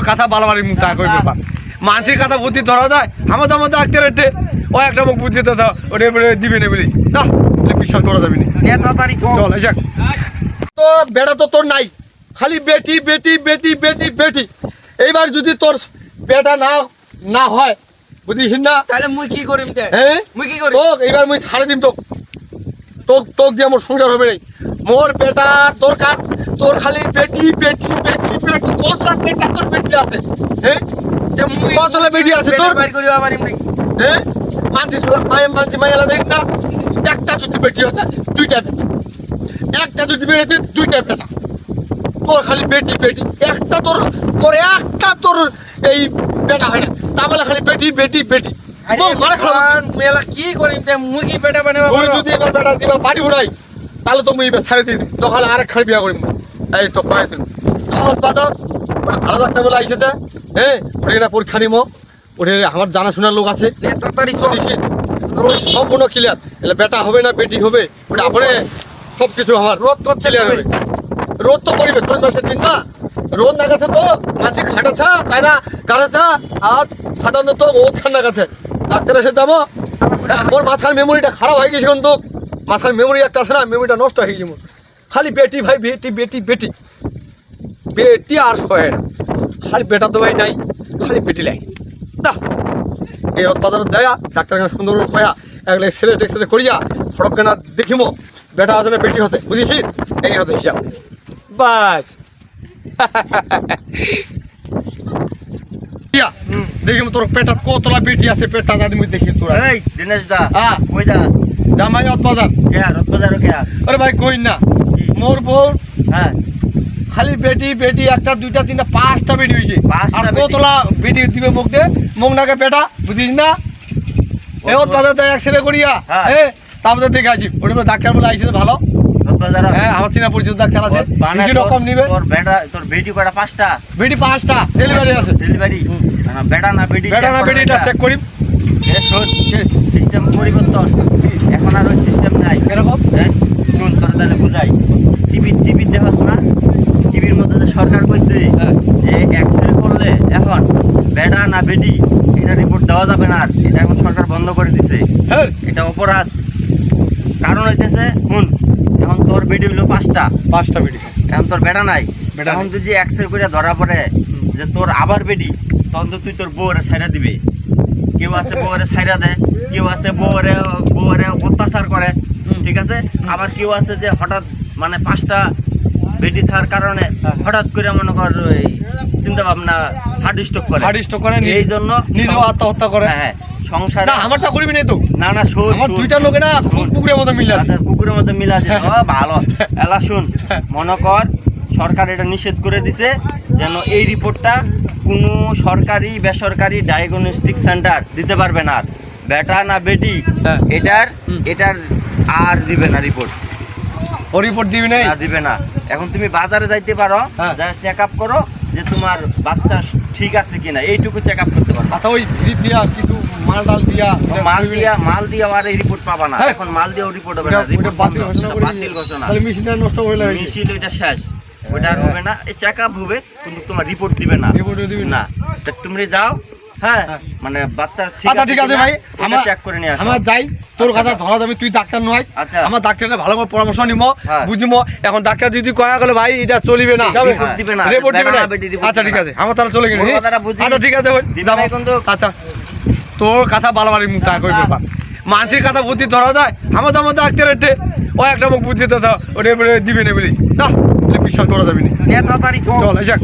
তোর কথা বালাবাড়ি মুখ তা কই ব্যাপার মানুষের কথা বুদ্ধি ধরা যায় আমাদের আমাদের ডাক্তার রেটে। ও একটা মুখ বুদ্ধি তো ওটা দিবে না বলি। না বিশ্বাস করা যাবে না। চল চল যাক। তো বেটা তো তোর নাই খালি বেটি বেটি বেটি বেটি বেটি। এইবার যদি তোর বেটা না না হয় বুঝিস না? তাহলে মুই কি করিম হ্যাঁ মুই কি করি তো এইবার মুই ছাড়ে দিম তোক। তোক তোক দিয়ে আমার সংসার হবে নাই। মোর বেটা তোর কার তোর খালি বেটি বেটি বেটি বেটি কতটা বেটা তোর বেটি আছে। হ্যাঁ যে মুই কতলা বেটি আছে তোর? বাইর করিবা পারিম নাকি হ্যাঁ মানছিস মায়ে মানছি মায়েলা দেখ না একটা যদি বেটি হচ্ছে দুইটা বেটা একটা যদি বেড়েছে দুইটা বেটা তোর খালি বেটি বেটি একটা তোর তোর একটা তোর এই বেটা হয় না। তাহলে খালি ভগবান, মুই এলা কি করিম? মুই কি পেটা বানাবা যদি দিবা পারিব নাই তাহলে তো মুই ছাড়ে দিই। তখন আরেক খালি বিয়া করিম। এই তো পাই দিন আমার বাজার ভালো ডাক্তার বলে আইসেছে। হ্যাঁ ওটা একটা পরীক্ষা নিমো। ওটা আমার জানাশোনার লোক আছে। তাড়াতাড়ি সব কোনো ক্লিয়ার এলে বেটা হবে না বেটি হবে? ওটা আপরে সব কিছু আমার। রোদ করছে ক্লিয়ার হবে। রোদ তো করিবে তোর মাসের দিন না? রোদ না গেছে তো? মাঝে খাটাছা চাই না? কাটাছা আজ সাধারণত বহুত ঠান্ডা গেছে। ডাক্তার এসে যাব। মোর মাথার মেমোরিটা খারাপ হয়ে গেছে কিন্তু। মাথার মেমোরি একটা আছে না? মেমোরিটা নষ্ট হয়ে গেছে। খালি বেটি ভাই বেটি বেটি বেটি। বেটি আর সহে না। খালি বেটা তো ভাই নাই খালি বেটি লাগে। না। এই উৎপাদন যায় ডাক্তার খানা সুন্দর খয়া একলে এক্সরে টেক্সরে করিয়া কেনা দেখিমো বেটা আছে না বেটি হতে। বুঝিস? এই হতে হিসাব। বাস। দেখিম তোর পেটা কতলা বেটি আছে পেটটা দাদি মুই দেখি তোরা। এই দিনেশ দা হ্যাঁ। কই যাস? জামাই উৎপাদন। কে রত বাজারও কে? আরে ভাই কই না? মোর বউ হ্যাঁ। খালি বেটি বেটি একটা দুইটা তিনটা পাঁচটা বেটি হয়েছে। পাঁচটা কতলা বেটি দিবে মুখ দে মুখ নাকে পেটা বুঝিস না? এ ও, উৎপাদন তাই এক্সরে করিয়া হ্যাঁ। তারপরে দেখে আসি। ওটা ডাক্তার বলে আইসে ভালো। বাজার হ্যাঁ আমার চিনা পরিচিত ডাক্তার আছে। রকম নিবে। তোর বেটা তোর বেটি কয়টা? পাঁচটা? বেটি পাঁচটা ডেলিভারি আছে। ডেলিভারি বেটা না বেটি বেটা না বেটিটা চেক করি। সিস্টেম পরিবর্তন। এখন আর ওই সিস্টেম নাই। এরকম এই, শুন তোরা তাহলে বুঝাই টিভি টিভি দেখাস না টিভির মধ্যে যে সরকার কইছে হ্যাঁ। যে এক্সরে করলে এখন বেডা না বেডি এটা রিপোর্ট দেওয়া যাবে না আর। এটা এখন সরকার বন্ধ করে দিছে। হ্যাঁ। এটা অপরাধ। কারণ হইতেছে শুন এখন তোর বেডি হইল পাঁচটা। পাঁচটা বেটি এখন তোর বেটা নাই। বেটা এখন যদি এক্সরে করে ধরা পড়ে যে তোর আবার বেডি তখন তো তুই তোর বউরে ছাইরা দিবি। কেউ আছে বউরে ছাইরা দেয় কেউ আছে বউরে বউরে অত্যাচার করে। ঠিক আছে? আবার কেউ আছে যে হঠাৎ মানে পাঁচটা বেডি থাকার কারণে হ্যাঁ। হঠাৎ করে মনে কর ওই চিন্তা ভাবনা হার্ট স্ট্রোক করে। হার্ট স্ট্রোক করে এই জন্য নিজেও আত্মহত্যা করে। হ্যাঁ হ্যাঁ সংসারে না আমারটা করবি না তো। না না শোন আমার দুইটা লোকে না। পুকুরের মতো মিলে আছে। আচ্ছা কুকুরের মধ্যে মিলা আছে। ভালো। এলা শুন মনে কর সরকার এটা নিষেধ করে দিছে যেন এই রিপোর্টটা কোনো সরকারি বেসরকারি ডায়াগনস্টিক সেন্টার দিতে পারবে না। বেটা না বেটি হ্যাঁ। এটার এটার আর দিবে না রিপোর্ট। ও রিপোর্ট দিবি আর দিবে না। এখন তুমি বাজারে যাইতে পারো হ্যাঁ। যা চেক আপ করো যে তোমার বাচ্চা ঠিক আছে কিনা এইটুকু চেক আপ করতে পারো। আচ্ছা ওই দিয়া কিছু মাল ডাল দিয়া মাল দিয়া মাল দিয়া আর এই রিপোর্ট পাবা না। হ্যাঁ। এখন মাল দিয়েও রিপোর্ট হবে না রিপোর্ট বাতিল ঘোষণা করে বাতিল ঘোষণা। তাহলে মেশিনটা নষ্ট করে লাগছে মিছিল এটা শেষ। ওটা আর হবে না। এই চেক আপ হবে কিন্তু তোমার রিপোর্ট দিবে না। রিপোর্টও দিবি না। না। তা তুমি যাও হ্যাঁ। হ্যাঁ। মানে বাচ্চা আচ্ছা ঠিক আছে ভাই ওটা চেক করে নিয়ে আসো। যাই তোর কথা ধরা যাবে তুই ডাক্তার নয়। আচ্ছা। আমার ডাক্তারটা ভালো করে পরামর্শ নিব হ্যাঁ। এখন ডাক্তার যদি কয়া গেলে ভাই এটা চলিবে না। রিপোর্ট দিবে না, রিপোর্ট দিবে না। না, বেটি রিপোর্ট আচ্ছা ঠিক আছে। আমার তাহলে চলে গেলি ওর কথাটা বুঝিস। আচ্ছা ঠিক আছে ভাই। দিবে যাব। না কিন্তু। আচ্ছা। তোর কথা বালাবাড়ি মুখ তা কই ব্যাপার মানুষের কথা বুদ্ধি ধরা যায়। আমার আমার ডাক্তার রেটে ও একটা মুখ বুদ্ধি ওটা দিবে না বলি। না এটা বিশ্বাস করা যাবে না। চল চল যাক।